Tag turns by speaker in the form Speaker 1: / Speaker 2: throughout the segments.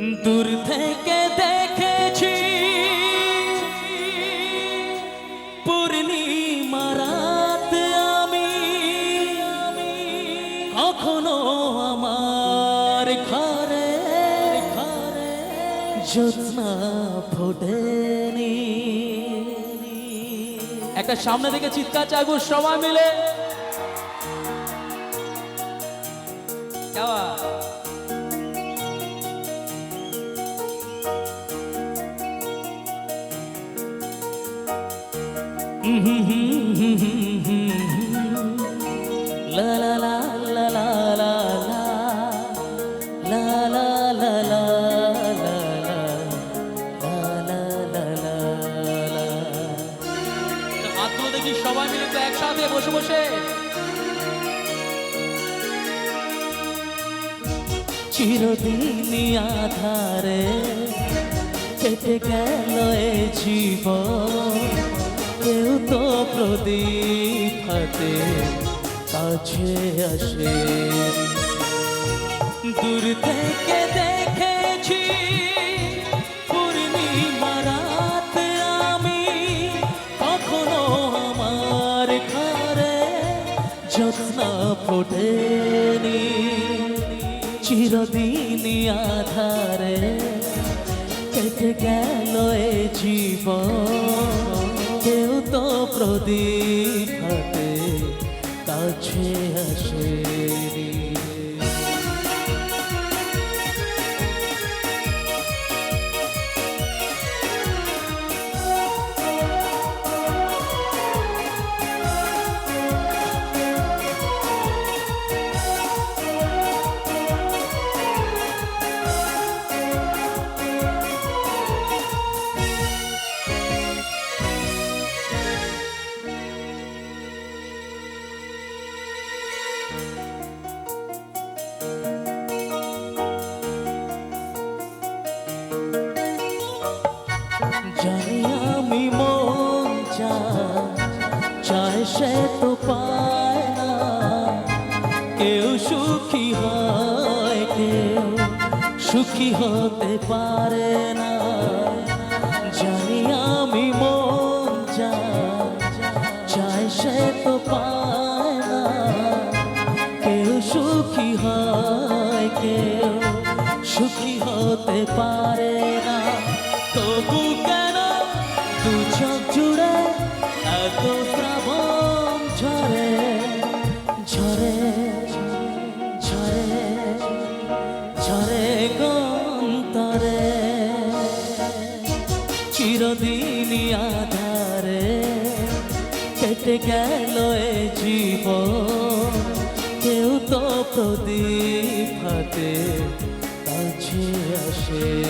Speaker 1: দূর থেকে দেখেছি পূর্ণিমা রাত আমি। কখনো আমার ঘরে ঘরে জ্যোৎস্না ফোটেনি। একটা সামনে থেকে চিৎকার চাইব সবাই মিলে। যাওয়া। সবাই মিলে একটু একসাথে বসে বসে। চিরদিনই আধারে কেটে গেল এ জীবন। প্রদীপ হাতে কাছে আসে। দূর থেকে দেখেছি আমি, কখনো আমার ঘরে জ্যোৎস্না ফোটেনি। চিরদিনই আধারে কেটে গেল এ জীবন। প্রদীপ হাতে কাছে আসেনি চায় সে তো পায় না। কেউ সুখী হয়, কেউ সুখী হতে পারে না। জানি আমি মন যা চায় সে তো পায় না। কেউ সুখী হয়, কেউ সুখী হতে পারে না। তবু কেন দু কেটে গেল এ জীবন। কেউ তো প্রদীপ হাতে কাছে আসেনি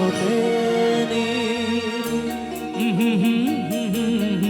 Speaker 1: ফোটেনি হুম হুম হুম হুম